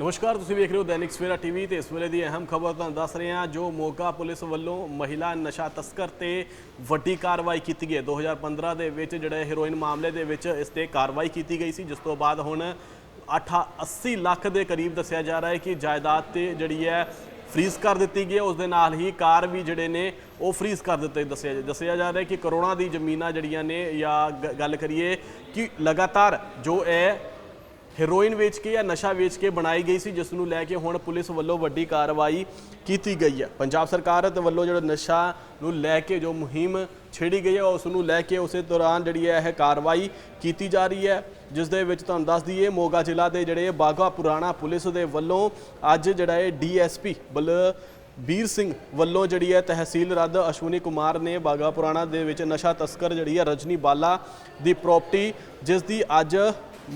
ਨਮਸਕਾਰ, ਤੁਸੀਂ ਵੇਖ ਰਹੇ ਹੋ ਦੈਨਿਕ ਸਵੇਰਾ ਟੀਵੀ ਤੇ ਇਸ ਵੇਲੇ ਦੀ ਅਹਿਮ ਖਬਰ ਤੁਹਾਨੂੰ ਦੱਸ ਰਹੇ ਹਾਂ, ਜੋ ਮੋਗਾ ਪੁਲਿਸ ਵੱਲੋਂ ਮਹਿਲਾ ਨਸ਼ਾ ਤਸਕਰ ਤੇ ਵੱਡੀ ਕਾਰਵਾਈ ਕੀਤੀ ਗਈ ਹੈ। 2015 ਦੇ ਵਿੱਚ ਜਿਹੜਾ ਹੀਰੋਇਨ ਮਾਮਲੇ ਦੇ ਵਿੱਚ ਇਸ ਤੇ ਕਾਰਵਾਈ ਕੀਤੀ ਗਈ ਸੀ, ਜਿਸ ਤੋਂ ਬਾਅਦ ਹੁਣ 8 80 ਲੱਖ ਦੇ ਕਰੀਬ ਦੱਸਿਆ ਜਾ ਰਿਹਾ ਹੈ ਕਿ ਜਾਇਦਾਦ ਤੇ ਜਿਹੜੀ ਹੈ ਫ੍ਰੀਜ਼ ਕਰ ਦਿੱਤੀ ਗਈ ਹੈ। ਉਸ ਦੇ ਨਾਲ ਹੀ ਕਾਰ ਵੀ ਜਿਹੜੇ ਨੇ ਉਹ ਫ੍ਰੀਜ਼ ਕਰ ਦਿੱਤੇ ਦੱਸਿਆ ਦੱਸਿਆ ਜਾ ਰਿਹਾ ਕਿ ਕਰੋੜਾਂ ਦੀ ਜ਼ਮੀਨਾਂ ਜਿਹੜੀਆਂ ਨੇ ਜਾਂ ਗ- ਗੱਲ ਕਰੀਏ ਕਿ ਲਗਾਤਾਰ ਜੋ ਇਹ ਹੈਰੋਇਨ ਵੇਚ ਕੇ ਜਾਂ ਨਸ਼ਾ ਵੇਚ ਕੇ ਬਣਾਈ ਗਈ ਸੀ ਜਿਸ ਨੂੰ ਲੈ ਕੇ ਹੁਣ ਪੁਲਿਸ ਵੱਲੋਂ ਵੱਡੀ ਕਾਰਵਾਈ ਕੀਤੀ ਗਈ ਹੈ। ਪੰਜਾਬ ਸਰਕਾਰ ਦੇ ਵੱਲੋਂ ਜਿਹੜਾ ਨਸ਼ਾ ਨੂੰ ਲੈ ਕੇ ਜੋ ਮੁਹਿੰਮ ਛੇੜੀ ਗਈ ਹੈ, ਉਸ ਨੂੰ ਲੈ ਕੇ ਉਸੇ ਦੌਰਾਨ ਜਿਹੜੀ ਹੈ ਇਹ ਕਾਰਵਾਈ ਕੀਤੀ ਜਾ ਰਹੀ ਹੈ। ਜਿਸ ਦੇ ਵਿੱਚ ਤੁਹਾਨੂੰ ਦੱਸ ਦਈਏ, ਮੋਗਾ ਜ਼ਿਲ੍ਹਾ ਦੇ ਜਿਹੜੇ ਬਾਗਾ ਪੁਰਾਣਾ ਪੁਲਿਸ ਦੇ ਵੱਲੋਂ ਅੱਜ ਜਿਹੜਾ ਇਹ ਡੀਐਸਪੀ ਵੀਰ ਸਿੰਘ ਵੱਲੋਂ ਜਿਹੜੀ ਹੈ ਤਹਿਸੀਲ ਰੱਦ ਅਸ਼ਵਨੀ ਕੁਮਾਰ ਨੇ ਬਾਗਾ ਪੁਰਾਣਾ ਦੇ ਵਿੱਚ ਨਸ਼ਾ ਤਸਕਰ ਜਿਹੜੀ ਹੈ ਰਜਨੀ ਬਾਲਾ ਦੀ ਪ੍ਰਾਪਰਟੀ ਜਿਸ ਦੀ ਅੱਜ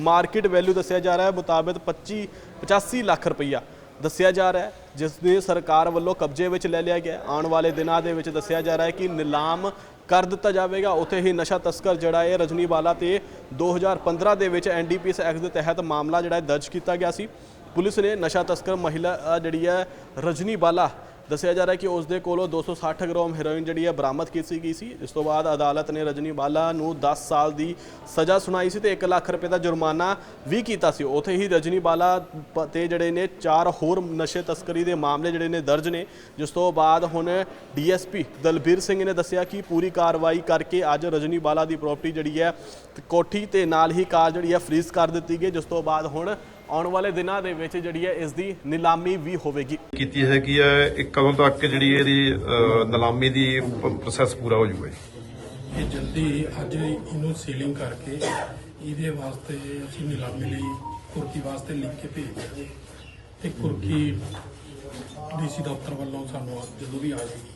ਮਾਰਕੀਟ ਵੈਲਿਊ ਦੱਸਿਆ ਜਾ ਰਿਹਾ ਹੈ ਮੁਤਾਬਕ 25 85 ਲੱਖ ਰੁਪਈਆ ਦੱਸਿਆ ਜਾ ਰਿਹਾ ਹੈ, ਜਿਸ ਦੇ ਸਰਕਾਰ ਵੱਲੋਂ ਕਬਜ਼ੇ ਵਿੱਚ ਲੈ ਲਿਆ ਗਿਆ ਆਉਣ ਵਾਲੇ ਦਿਨਾਂ ਦੇ ਵਿੱਚ ਦੱਸਿਆ ਜਾ ਰਿਹਾ ਹੈ ਕਿ ਨਿਲਾਮ ਕਰ ਦਿੱਤਾ ਜਾਵੇਗਾ। ਉੱਥੇ ਹੀ ਨਸ਼ਾ ਤਸਕਰ ਜਿਹੜਾ ਹੈ ਰਜਨੀ ਬਾਲਾ ਤੇ 2015 ਦੇ ਵਿੱਚ ਐਨਡੀਪੀਐਸ ਐਕਟ ਦੇ ਤਹਿਤ ਮਾਮਲਾ ਜਿਹੜਾ ਦਰਜ ਕੀਤਾ ਗਿਆ ਸੀ। ਪੁਲਿਸ ਨੇ ਨਸ਼ਾ ਤਸਕਰ ਮਹਿਲਾ ਜਿਹੜੀ ਹੈ ਰਜਨੀ ਬਾਲਾ ਦੱਸਿਆ ਜਾ ਰਿਹਾ ਹੈ ਕਿ ਉਸ ਦੇ ਕੋਲੋਂ 260 ਗ੍ਰਾਮ ਹੈਰੋਇਨ ਜਿਹੜੀ ਹੈ ਬਰਾਮਦ ਕੀਤੀ ਗਈ ਸੀ। ਇਸ ਤੋਂ ਬਾਅਦ ਅਦਾਲਤ ਨੇ ਰਜਨੀ ਬਾਲਾ ਨੂੰ 10 ਸਾਲ ਦੀ ਸਜ਼ਾ ਸੁਣਾਈ ਸੀ ਤੇ 1 ਲੱਖ ਰੁਪਏ ਦਾ ਜੁਰਮਾਨਾ ਵੀ ਕੀਤਾ ਸੀ। ਉੱਥੇ ਹੀ ਰਜਨੀ ਬਾਲਾ ਪ- ਤੇ ਜਿਹੜੇ ਨੇ ਚਾਰ ਹੋਰ ਨਸ਼ੇ ਤਸਕਰੀ ਦੇ ਮਾਮਲੇ ਜਿਹੜੇ ਨੇ ਦਰਜ ਨੇ, ਜਿਸ ਤੋਂ ਬਾਅਦ ਹੁਣ ਡੀਐਸਪੀ ਦਲਬੀਰ ਸਿੰਘ ਨੇ ਦੱਸਿਆ ਕਿ ਪੂਰੀ ਕਾਰਵਾਈ ਕਰਕੇ ਅੱਜ ਰਜਨੀ ਬਾਲਾ ਦੀ ਪ੍ਰਾਪਰਟੀ ਜਿਹੜੀ ਹੈ ਕੋਠੀ ਤੇ ਨਾਲ ਹੀ ਕਾਰ ਜਿਹੜੀ ਹੈ ਫ੍ਰੀਜ਼ ਕਰ ਦਿੱਤੀ ਗਈ, ਜਿਸ ਤੋਂ ਬਾਅਦ ਹੁਣ ਆਉਣ ਵਾਲੇ ਦਿਨਾਂ ਦੇ ਵਿੱਚ ਜਿਹੜੀ ਹੈ ਇਸ ਦੀ ਨਿਲਾਮੀ ਵੀ ਹੋਵੇਗੀ। ਕੀਤੀ ਹੈਗੀ ਹੈ ਇੱਕ ਕਦੋਂ ਤੱਕ ਜਿਹੜੀ ਇਹਦੀ ਨਿਲਾਮੀ ਦੀ ਪ੍ਰੋਸੈਸ ਪੂਰਾ ਹੋ ਜਾਊਗਾ ਜੀ? ਇਹ ਜਲਦੀ ਅੱਜ ਇਹਨੂੰ ਸੀਲਿੰਗ ਕਰਕੇ ਇਹਦੇ ਵਾਸਤੇ ਅਸੀਂ ਨਿਲਾਮੀ ਲਈ ਕੁਰਕੀ ਵਾਸਤੇ ਲਿਖ ਕੇ ਭੇਜ ਦਿਆਂਗੇ ਤੇ ਕੁਰਕੀ ਡੀਸੀ ਦਫ਼ਤਰ ਵੱਲੋਂ ਸਾਨੂੰ ਜਦੋਂ ਵੀ ਆ ਜਾਏਗੀ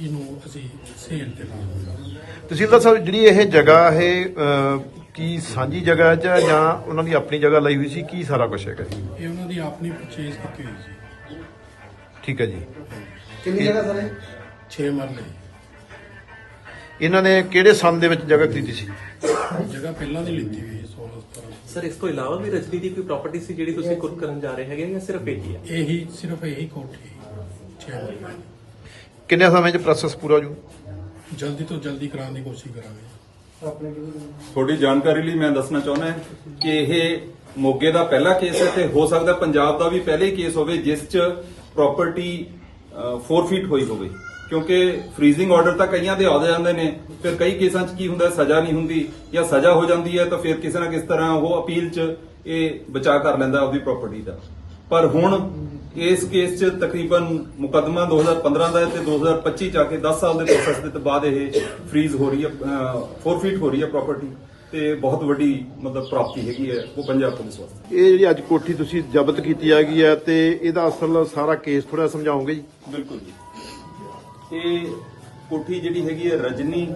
ਇਹਨੂੰ ਅਸੀਂ ਸੇਲ ਤੇ ਲਾਵਾਂਗੇ ਤਹਿਸੀਲਦਾਰ ਸਾਹਿਬ ਜਿਹੜੀ ਇਹ ਜਗ੍ਹਾ ਇਹ ਅਹ, ਕੀ ਸਾਂਝੀ ਜਗ੍ਹਾ ਹੈ ਜਾਂ ਜਾਂ ਉਹਨਾਂ ਦੀ ਆਪਣੀ ਜਗ੍ਹਾ ਲਈ ਹੋਈ ਸੀ? ਕੀ ਸਾਰਾ ਕੁਝ ਹੈਗਾ ਜੀ? ਇਹ ਉਹਨਾਂ ਦੀ ਆਪਣੀ ਪਰਚੇਜ਼ ਕੀਤੀ ਹੋਈ ਸੀ। ਠੀਕ ਹੈ ਜੀ। ਕਿੰਨੀ ਜਗ੍ਹਾ ਸਰ ਇਹ? 6 ਮਰਲੇ ਇਹਨਾਂ ਨੇ ਕਿਹੜੇ ਸੰਨ ਦੇ ਵਿੱਚ ਜਗ੍ਹਾ ਖਰੀਦੀ ਸੀ? ਜਗ੍ਹਾ ਪਹਿਲਾਂ ਦੀ ਲਿੱਤੀ ਹੋਈ ਹੈ 16 17 ਸਰ ਇਸ ਤੋਂ ਇਲਾਵਾ ਵੀ ਰਜਨੀ ਦੀ ਕੋਈ ਪ੍ਰਾਪਰਟੀ ਸੀ ਜਿਹੜੀ ਤੁਸੀਂ ਕੁਰਕ ਕਰਨ ਜਾ ਰਹੇ ਹੈਗੇ ਜਾਂ ਸਿਰਫ ਇਹੀ ਹੈ? ਇਹੀ ਸਿਰਫ ਇਹੀ ਕੋਠੀ 6 ਮਰਲੇ ਕਿੰਨੇ ਸਮੇਂ 'ਚ ਪ੍ਰੋਸੈਸ ਪੂਰਾ ਹੋ ਜਾਊ ਜਲਦੀ ਤੋਂ ਜਲਦੀ ਕਰਾਉਣ ਦੀ ਕੋਸ਼ਿਸ਼ ਕਰਾਂਗੇ ਥੋੜੀ ਜਾਣਕਾਰੀ ਲਈ ਮੈਂ ਦੱਸਣਾ ਚਾਹੁੰਦਾ ਕਿ ਇਹ ਮੋਗੇ ਦਾ ਪਹਿਲਾ ਕੇਸ ਹੈ ਤੇ ਹੋ ਸਕਦਾ ਪੰਜਾਬ ਦਾ ਵੀ ਪਹਿਲੇ ਕੇਸ ਹੋਵੇ, ਜਿਸ 'ਚ ਪ੍ਰਾਪਰਟੀ ਫੋਰਫੀਟ ਹੋਈ ਹੋਵੇ। ਕਿਉਂਕਿ ਫ੍ਰੀਜ਼ਿੰਗ ਆਰਡਰ ਤਾਂ ਕਈਆਂ ਦੇ ਆਉਂਦੇ ਜਾਂਦੇ ਨੇ, ਫਿਰ ਕਈ ਕੇਸਾਂ 'ਚ ਕੀ ਹੁੰਦਾ, ਸਜ਼ਾ ਨਹੀਂ ਹੁੰਦੀ, ਜਾਂ ਸਜ਼ਾ ਹੋ ਜਾਂਦੀ ਹੈ ਤਾਂ ਫਿਰ ਕਿਸੇ ਨਾ ਕਿਸ ਤਰ੍ਹਾਂ ਉਹ ਅਪੀਲ 'ਚ ਇਹ ਬਚਾਅ ਕਰ ਲੈਂਦਾ ਆਪਦੀ ਪ੍ਰਾਪਰਟੀ ਦਾ। ਪਰ ਹੁਣ ਇਸ ਕੇਸ 'ਚ ਤਕਰੀਬਨ ਮੁਕੱਦਮਾ 2015 ਦਾ ਹੈ ਤੇ 2025 ਚ ਆ ਕੇ 10 ਸਾਲ ਦੇ ਪ੍ਰੋਸੈਸ ਦੇ ਤੋਂ ਬਾਅਦ ਇਹ ਫ੍ਰੀਜ਼ ਹੋ ਰਹੀ ਹੈ ਫੋਰਫੀਟ ਹੋ ਰਹੀ ਹੈ ਪ੍ਰਾਪਰਟੀ ਤੇ ਬਹੁਤ ਵੱਡੀ ਮਤਲਬ ਪ੍ਰਾਪਤੀ ਹੈਗੀ ਹੈ ਉਹ ਪੰਜਾਬ ਪੁਲਿਸ ਵਾਸਤੇ। ਇਹ ਜਿਹੜੀ ਅੱਜ ਕੋਠੀ ਤੁਸੀਂ ਜ਼ਬਤ ਕੀਤੀ ਹੈਗੀ ਹੈ ਤੇ ਇਹਦਾ ਅਸਲ ਸਾਰਾ ਕੇਸ ਥੋੜਾ ਸਮਝਾਓਗੇ ਜੀ? ਬਿਲਕੁਲ ਜੀ। ਇਹ ਕੋਠੀ ਜਿਹੜੀ ਹੈਗੀ ਹੈ ਰਜਨੀ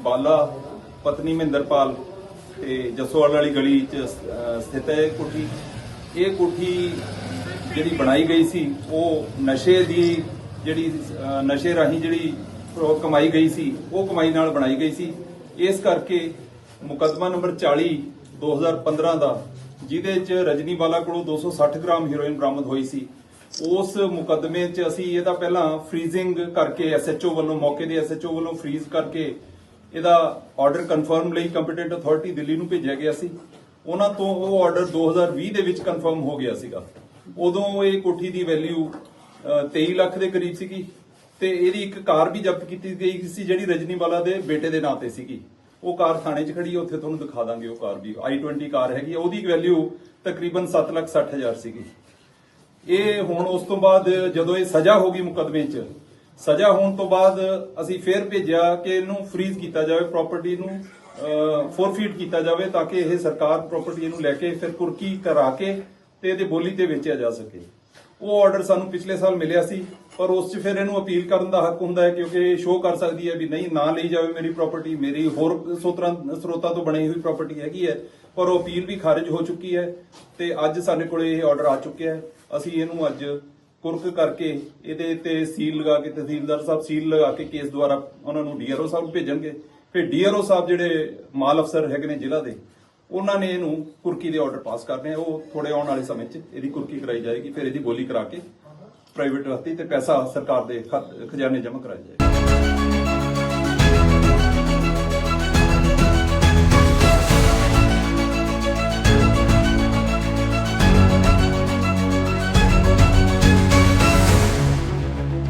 ਬਾਲਾ ਪਤਨੀ ਮਹਿੰਦਰਪਾਲ ਤੇ ਜਸੋਵਾਲ ਵਾਲੀ ਗਲੀ ਚ ਸਥਿਤ ਹੈ ਕੋਠੀ। ਇਹ ਕੋਠੀ ਜਿਹੜੀ ਬਣਾਈ ਗਈ ਸੀ, ਉਹ ਨਸ਼ੇ ਦੀ ਜਿਹੜੀ ਨਸ਼ੇ ਰਾਹੀਂ ਜਿਹੜੀ ਕਮਾਈ ਗਈ ਸੀ, ਉਹ ਕਮਾਈ ਨਾਲ ਬਣਾਈ ਗਈ ਸੀ। ਇਸ ਕਰਕੇ ਮੁਕੱਦਮਾ ਨੰਬਰ 40 2015 ਦਾ, ਜਿਹਦੇ ਚ ਰਜਨੀ ਬਾਲਾ ਕੋਲੋਂ 260 ਗ੍ਰਾਮ ਹੀਰੋਇਨ ਬਰਾਮਦ ਹੋਈ ਸੀ। ਉਸ ਮੁਕੱਦਮੇ 'ਚ ਅਸੀਂ ਇਹਦਾ ਪਹਿਲਾਂ ਫ੍ਰੀਜ਼ਿੰਗ ਕਰਕੇ ਐਸਐਚਓ ਵੱਲੋਂ, ਮੌਕੇ ਦੇ ਐਸਐਚਓ ਵੱਲੋਂ ਫ੍ਰੀਜ਼ ਕਰਕੇ ਇਹਦਾ ਆਰਡਰ ਕਨਫਰਮ ਲਈ ਕੰਪੀਟੈਂਟ ਅਥਾਰਟੀ ਦਿੱਲੀ ਨੂੰ ਭੇਜਿਆ ਗਿਆ ਸੀ। ਉਹਨਾਂ ਤੋਂ ਉਹ ਆਰਡਰ 2020 ਦੇ ਵਿੱਚ ਕਨਫਰਮ ਹੋ ਗਿਆ ਸੀਗਾ। ਉਦੋਂ ਇਹ ਕੋਠੀ ਦੀ ਵੈਲਿਊ 23 ਲੱਖ ਦੇ ਕਰੀਬ ਸੀਗੀ ਤੇ ਇਹਦੀ ਇੱਕ ਕਾਰ ਵੀ ਜ਼ਬਤ ਕੀਤੀ ਗਈ ਸੀ ਜਿਹੜੀ ਰਜਨੀਵਾਲਾ ਦੇ ਬੇਟੇ ਦੇ ਨਾਂ ਤੇ ਸੀਗੀ। ਉਹ ਕਾਰ ਥਾਣੇ 'ਚ ਖੜੀ ਹੈ ਉੱਥੇ ਤੁਹਾਨੂੰ ਦਿਖਾ ਦਾਂਗੇ ਉਹ ਕਾਰ ਵੀ। I20 ਕਾਰ ਹੈਗੀ ਹੈ, ਉਹਦੀ ਵੈਲਿਊ ਤਕਰੀਬਨ 7 ਲੱਖ 60 ਹਜ਼ਾਰ ਸੀਗੀ। ਇਹ ਹੁਣ ਉਸ ਤੋਂ ਬਾਅਦ ਜਦੋਂ ਇਹ ਸਜ਼ਾ ਹੋ ਗਈ ਮੁਕਦਮੇ 'ਚ ਸਜ਼ਾ ਹੋਣ ਤੋਂ ਬਾਅਦ ਅਸੀਂ ਫੇਰ ਭੇਜਿਆ ਕਿ ਇਹਨੂੰ ਫ੍ਰੀਜ਼ ਕੀਤਾ ਜਾਵੇ ਪ੍ਰਾਪਰਟੀ ਨੂੰ ਫੋਰਫੀਟ ਕੀਤਾ ਜਾਵੇ ਤਾਂ ਕਿ ਇਹ ਸਰਕਾਰ ਪ੍ਰਾਪਰਟੀ ਇਹਨੂੰ ਲੈ ਕੇ ਫਿਰ ਕੁਰਕੀ ਕਰਾ ਕੇ ਤੇ ਇਹਦੇ ਬੋਲੀ ਤੇ ਵੇਚਿਆ ਜਾ ਸਕੇ। ਉਹ ਆਰਡਰ ਸਾਨੂੰ ਪਿਛਲੇ ਸਾਲ ਮਿਲਿਆ ਸੀ, ਪਰ ਉਸ 'ਚ ਫਿਰ ਇਹਨੂੰ ਅਪੀਲ ਕਰਨ ਦਾ ਹੱਕ ਹੁੰਦਾ ਹੈ ਕਿਉਂਕਿ ਇਹ ਸ਼ੋਅ ਕਰ ਸਕਦੀ ਹੈ ਵੀ ਨਹੀਂ, ਨਾ ਲਈ ਜਾਵੇ ਮੇਰੀ ਪ੍ਰਾਪਰਟੀ ਮੇਰੀ ਹੋਰ ਸੋਤਰਾਂ, ਸਰੋਤਾਂ ਤੋਂ ਬਣੀ ਹੋਈ ਪ੍ਰਾਪਰਟੀ ਹੈਗੀ ਹੈ, ਪਰ ਉਹ ਅਪੀਲ ਵੀ ਖਾਰਜ ਹੋ ਚੁੱਕੀ ਹੈ ਤੇ ਅੱਜ ਸਾਡੇ ਕੋਲੇ ਇਹ ਆਰਡਰ ਆ ਚੁੱਕਿਆ ਹੈ। ਅਸੀਂ ਇਹਨੂੰ ਅੱਜ ਕੁਰਕ ਕਰਕੇ ਇਹਦੇ ਤੇ ਸੀਲ ਲਗਾ ਕੇ ਤਹਿਸੀਲਦਾਰ ਸਾਹਿਬ ਸੀਲ ਲਗਾ ਕੇ ਕੇਸ ਦੁਆਰਾ ਉਹਨਾਂ ਨੂੰ ਡੀਆਰਓ ਸਾਹਿਬ ਭੇਜਣਗੇ। ਫਿਰ ਡੀਆਰਓ ਸਾਹਿਬ ਜਿਹੜੇ ਮਾਲ ਅਫਸਰ ਹੈਗੇ ਨੇ ਜ਼ਿਲ੍ਹਾ ਦੇ, ਉਹਨਾਂ ਨੇ ਇਹਨੂੰ ਕੁਰਕੀ ਦੇ ਆਰਡਰ ਪਾਸ ਕਰਨੇ ਉਹ ਥੋੜੇ ਆਉਣ ਵਾਲੇ ਸਮੇਂ 'ਚ ਇਹਦੀ ਕੁਰਕੀ ਕਰਾਈ ਜਾਏਗੀ, ਫਿਰ ਇਹਦੀ ਬੋਲੀ ਕਰਾ ਕੇ ਪ੍ਰਾਈਵੇਟ ਰਸਤੀ ਤੇ ਪੈਸਾ ਸਰਕਾਰ ਦੇ ਖਤ- ਖਜ਼ਾਨੇ ਜਮ੍ਹਾਂ ਕਰਾਇਆ ਜਾਏਗਾ।